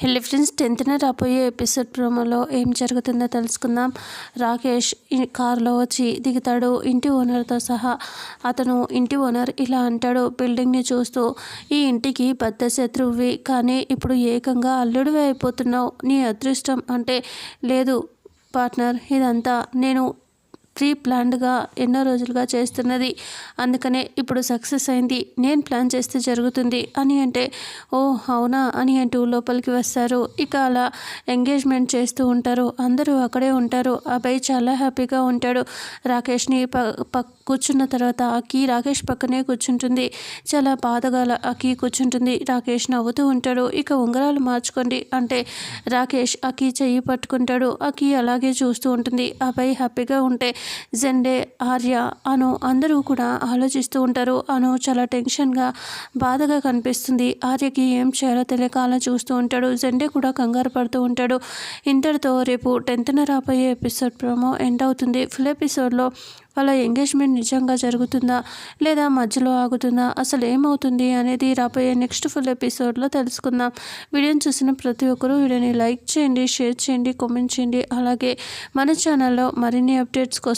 హెల్లీ friends టెన్త్న రాబోయే episode ప్రోమోలో ఏం జరుగుతుందో తెలుసుకుందాం. రాకేష్ కారులో వచ్చి దిగుతాడు. ఇంటి ఓనర్తో సహా అతను ఇంటి ఓనర్ ఇలా అంటాడు. బిల్డింగ్ని చూస్తూ ఈ ఇంటికి పెద్ద శత్రువువి కానీ ఇప్పుడు ఏకంగా అల్లుడివి అయిపోతున్నావు. నీ అదృష్టం అంటే లేదు పార్ట్నర్ ఇదంతా నేను ప్రీ ప్లాన్డ్గా ఎన్నో రోజులుగా చేస్తున్నది. అందుకనే ఇప్పుడు సక్సెస్ అయింది. నేను ప్లాన్ చేస్తే జరుగుతుంది. అని అంటే ఓ అవునా? అని అంటూ లోపలికి వస్తారు. ఇక అలా ఎంగేజ్మెంట్ చేస్తూ ఉంటారు. అందరూ అక్కడే ఉంటారు. అబ్బాయి చాలా హ్యాపీగా ఉంటాడు. రాకేష్ని ప కూర్చున్న తర్వాత అక్కి రాకేష్ పక్కనే కూర్చుంటుంది. చాలా బాధగా అక్కి కూర్చుంటుంది. రాకేష్ నవ్వుతూ ఉంటాడు. ఇక ఉంగరాలు మార్చుకోండి అంటే రాకేష్ అక్కి చెయ్యి పట్టుకుంటాడు. అక్కి అలాగే చూస్తూ ఉంటుంది. అబ్బాయి హ్యాపీగా ఉంటే జెండే ఆర్య అను అందరూ కూడా ఆలోచిస్తూ ఉంటారు. అను చాలా టెన్షన్గా బాధగా కనిపిస్తుంది. ఆర్యకి ఏం చేయాలో తెలియక అలా చూస్తూ ఉంటాడు. జెండే కూడా కంగారు పడుతూ ఉంటాడు. ఇంతటితో రేపు టెన్త్న రాబోయే ఎపిసోడ్ ప్రోమో ఎండ్ అవుతుంది. ఫుల్ ఎపిసోడ్లో వాళ్ళ ఎంగేజ్మెంట్ నిజంగా జరుగుతుందా? లేదా మధ్యలో ఆగుతుందా? అసలు ఏమవుతుంది అనేది రాబోయే నెక్స్ట్ ఫుల్ ఎపిసోడ్లో తెలుసుకుందాం. వీడియోని చూసిన ప్రతి ఒక్కరూ వీడియోని లైక్ చేయండి షేర్ చేయండి కామెంట్ చేయండి. అలాగే మన ఛానల్లో మరిన్ని అప్డేట్స్ కోసం